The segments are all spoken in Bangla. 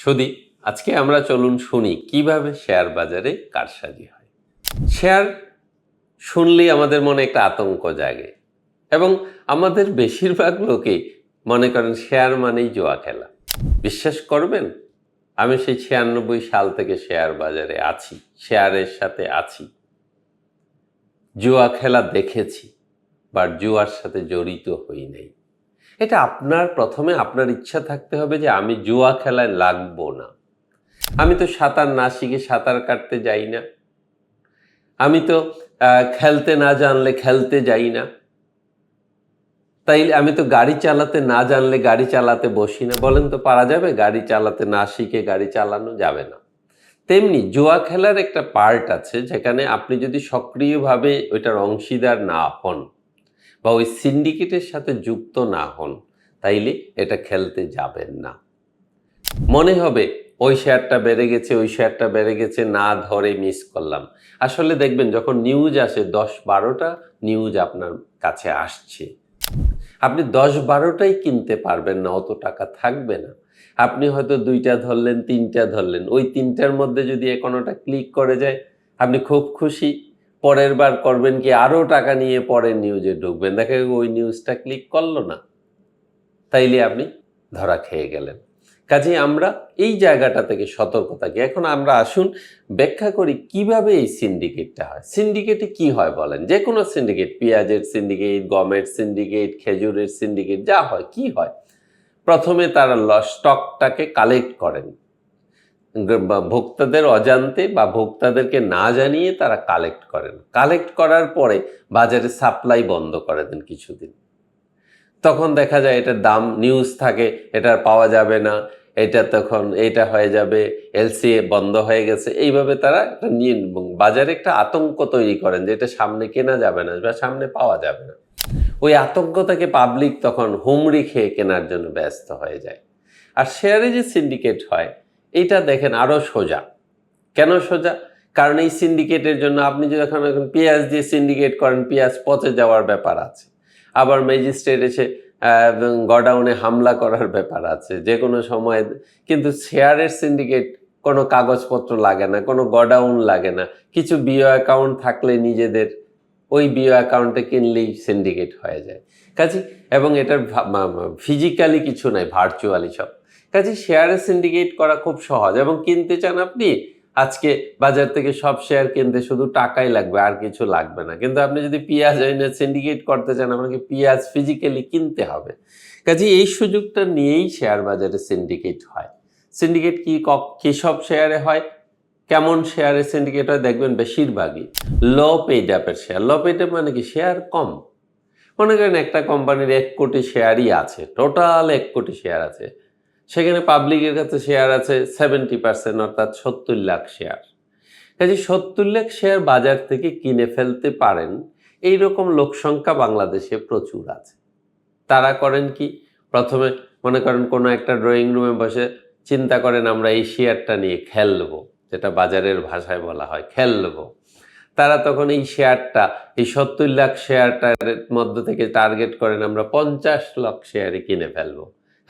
সুদি আজকে আমরা চলুন শুনি কীভাবে শেয়ার বাজারে কারসাজি হয়। শেয়ার শুনলেই আমাদের মনে একটা আতঙ্ক জাগে এবং আমাদের বেশিরভাগ লোকেই মনে করেন শেয়ার মানেই জোয়া খেলা। বিশ্বাস করবেন? আমি সেই ছিয়ানব্বই সাল থেকে শেয়ার বাজারে আছি, শেয়ারের সাথে আছি। জুয়া খেলা দেখেছি বা জুয়ার সাথে জড়িত হই নাই। এটা আপনার প্রথমে আপনার ইচ্ছা থাকতে হবে যে আমি জুয়া খেলায় লাগবো না। আমি তো সাঁতার না শিখে সাঁতার কাটতে যাই না। আমি তো খেলতে না জানলে খেলতে যাই না। তাই আমি তো গাড়ি চালাতে না জানলে গাড়ি চালাতে বসি না। বলেন তো পারা যাবে? গাড়ি চালাতে না শিখে গাড়ি চালানো যাবে না। তেমনি জুয়া খেলার একটা পার্ট আছে যেখানে আপনি যদি সক্রিয়ভাবে ওইটার অংশীদার না হন বা ওই সিন্ডিকেটের সাথে যুক্ত না হন, তাইলে এটা খেলতে যাবেন না। মনে হবে, ওই শেয়ারটা বেড়ে গেছে, ওই শেয়ারটা বেড়ে গেছে, না ধরে মিস করলাম। আসলে দেখবেন, যখন নিউজ আসে, দশ বারোটা নিউজ আপনার কাছে আসছে। আপনি দশ বারোটাই কিনতে পারবেন না, অত টাকা থাকবে না। আপনি হয়তো দুইটা ধরলেন, তিনটা ধরলেন, ওই তিনটার মধ্যে যদি কোনোটা ক্লিক করে যায়, আপনি খুব খুশি পরের বার করবেন কি আরও টাকা নিয়ে পরের নিউজে ঢুকবেন? দেখা ওই নিউজটা ক্লিক করল না। তাইলে আপনি ধরা খেয়ে গেলেন। কাজেই আমরা এই জায়গাটা থেকে সতর্ক থাকি। এখন আমরা আসুন ব্যাখ্যা করি কীভাবে এই সিন্ডিকেটটা হয়। সিন্ডিকেটে কি হয় বলেন? যে কোনো সিন্ডিকেট পেঁয়াজের সিন্ডিকেট গমের সিন্ডিকেট খেজুরের সিন্ডিকেট যা হয়, কি হয়? প্রথমে তারা স্টকটাকে কালেক্ট করেন। ভোক্তাদের অজান্তে বা ভোক্তাদেরকে না জানিয়ে তারা কালেক্ট করেন। কালেক্ট করার পরে বাজারে সাপ্লাই বন্ধ করে দেন কিছুদিন। তখন দেখা যায় এটার দাম নিউজ থাকে এটার পাওয়া যাবে না, এটা তখন এটা হয়ে যাবে এলসিএ বন্ধ হয়ে গেছে। এইভাবে তারা একটা নিয়ে বাজারে একটা আতঙ্ক তৈরি করেন যে এটা সামনে কেনা যাবে না বা সামনে পাওয়া যাবে না। ওই আতঙ্ক থেকে পাবলিক তখন হুমড়ি খেয়ে কেনার জন্য ব্যস্ত হয়ে যায়। আর শেয়ারে যে সিন্ডিকেট হয় এইটা দেখেন আরও সোজা। কেন সোজা? কারণ এই সিন্ডিকেটের জন্য আপনি যদি এখন এখন পেঁয়াজ দিয়ে সিন্ডিকেট করেন, পেঁয়াজ পচে যাওয়ার ব্যাপার আছে। আবার ম্যাজিস্ট্রেট এসে গডাউনে হামলা করার ব্যাপার আছে, যে কোনো সময়। কিন্তু শেয়ারের সিন্ডিকেট কোনো কাগজপত্র লাগে না, কোনো গডাউন লাগে না। কিছু বিও অ্যাকাউন্ট থাকলে নিজেদের, ওই বিও অ্যাকাউন্টে কিনলেই সিন্ডিকেট হয়ে যায়। কাজে এবং এটার ফিজিক্যালি কিছু নাই ভার্চুয়ালি সব। কাজে শেয়ারে সিন্ডিকেট করা খুব সহজ এবং কিনতে চান আপনি, আজকে বাজার থেকে সব শেয়ার কিনতে শুধু টাকাই লাগবে, আর কিছু লাগবে না। কিন্তু আপনি যদি পেঁয়াজ এনে সিন্ডিকেট করতে চান, আপনাকে পেঁয়াজ ফিজিক্যালি কিনতে হবে। কাজে এই সুযোগটা নিয়েই শেয়ার বাজারে সিন্ডিকেট হয়। সিন্ডিকেট কি ক- সব শেয়ারে হয়? কেমন শেয়ারে সিন্ডিকেট হয়? দেখবেন বেশিরভাগই লো পেইড অ্যাপের শেয়ার লো পেইড মানে কি? শেয়ার কম। মনে করেন একটা কোম্পানির এক কোটি শেয়ারই আছে। টোটাল এক কোটি শেয়ার আছে। সেখানে পাবলিকের কাছে শেয়ার আছে সেভেন্টি পার্সেন্ট অর্থাৎ সত্তর লাখ শেয়ার কাজে সত্তর লাখ শেয়ার বাজার থেকে কিনে ফেলতে পারেন এই রকম লোকসংখ্যা বাংলাদেশে প্রচুর আছে। তারা করেন কি? প্রথমে মনে করেন কোনো একটা ড্রয়িং রুমে বসে চিন্তা করেন, আমরা এই শেয়ারটা নিয়ে খেলব যেটা বাজারের ভাষায় বলা হয় খেলব তারা তখন এই শেয়ারটা এই সত্তর লাখ শেয়ারটার মধ্য থেকে টার্গেট করেন, আমরা পঞ্চাশ লাখ শেয়ারে কিনে ফেলব।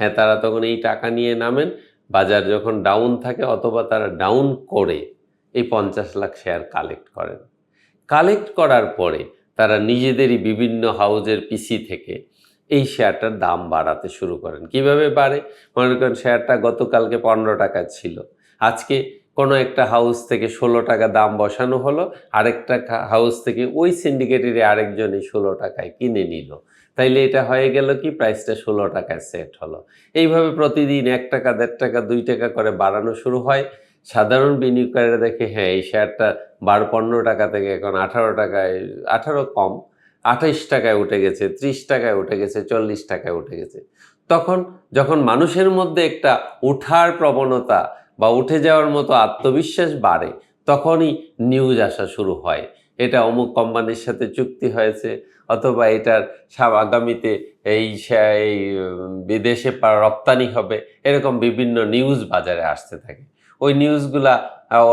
হ্যাঁ তারা তখন এই টাকা নিয়ে নামেন, বাজার যখন ডাউন থাকে অথবা তারা ডাউন করে এই পঞ্চাশ লাখ শেয়ার কালেক্ট করেন। কালেক্ট করার পরে তারা নিজেদেরই বিভিন্ন হাউজের পিসি থেকে এই শেয়ারটার দাম বাড়াতে শুরু করেন। কীভাবে বাড়ে? মনে করেন শেয়ারটা গতকালকে পনেরো টাকা ছিল, আজকে কোনো একটা হাউস থেকে ষোলো টাকা দাম বসানো হলো, আরেকটা হাউস থেকে ওই সিন্ডিকেটের আরেকজনই ষোলো টাকায় কিনে নিল। তাইলে এটা হয়ে গেল কি? প্রাইসটা ষোলো টাকায় সেট হলো। এইভাবে প্রতিদিন এক টাকা, দেড় টাকা, দুই টাকা করে বাড়ানো শুরু হয়। সাধারণ বিনিয়োগকারীরা দেখে হ্যাঁ এই শেয়ারটা বারো, পনেরো টাকা থেকে এখন আঠারো টাকায়, আঠারো কম, আঠাইশ টাকায় উঠে গেছে, ত্রিশ টাকায় উঠে গেছে, চল্লিশ টাকায় উঠে গেছে। তখন যখন মানুষের মধ্যে একটা উঠার প্রবণতা বা উঠে যাওয়ার মতো আত্মবিশ্বাস বাড়ে, তখনই নিউজ আসা শুরু হয়। এটা অমুক কোম্পানির সাথে চুক্তি হয়েছে, অথবা এটার আগামীতে এই এই বিদেশে রপ্তানি হবে, এরকম বিভিন্ন নিউজ বাজারে আসতে থাকে। ওই নিউজগুলা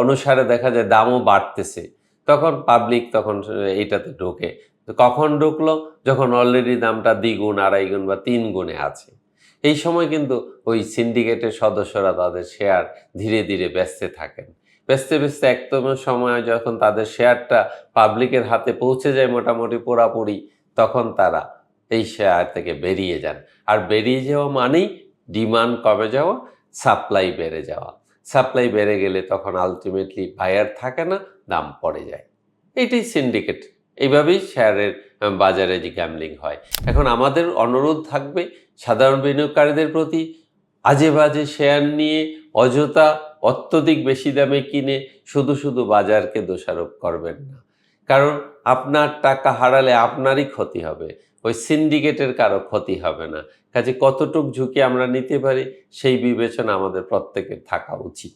অনুসারে দেখা যায় দামও বাড়তেছে। তখন পাবলিক তখন এইটাতে ঢোকে। কখন ঢুকলো? যখন অলরেডি দামটা দ্বিগুণ, আড়াই গুণ বা তিন গুণে আছে। এই সময় কিন্তু ওই সিন্ডিকেটের সদস্যরা তাদের শেয়ার ধীরে ধীরে বেচতে থাকেন। বেচতে বেচতে একদম সময় যখন তাদের শেয়ারটা পাবলিকের হাতে পৌঁছে যায় মোটামুটি পোড়াপুরি তখন তারা এই শেয়ার থেকে বেরিয়ে যান। আর বেরিয়ে যাওয়া মানেই ডিমান্ড কমে যাওয়া সাপ্লাই বেড়ে যাওয়া। সাপ্লাই বেড়ে গেলে তখন আলটিমেটলি বায়ার থাকে না, দাম পড়ে যায়। এইটাই সিন্ডিকেট এইভাবেই শেয়ারের বাজারে যে গ্যামলিং হয়। এখন আমাদের অনুরোধ থাকবে সাধারণ বিনিয়োগকারীদের প্রতি আজে বাজে শেয়ার নিয়ে অযথা অত্যধিক বেশি দামে কিনে শুধু শুধু বাজারকে দোষারোপ করবেন না। কারণ আপনার টাকা হারালে আপনারই ক্ষতি হবে, ওই সিন্ডিকেটের কারও ক্ষতি হবে না। কাজে কতটুক ঝুঁকি আমরা নিতে পারি, সেই বিবেচনা আমাদের প্রত্যেকের থাকা উচিত।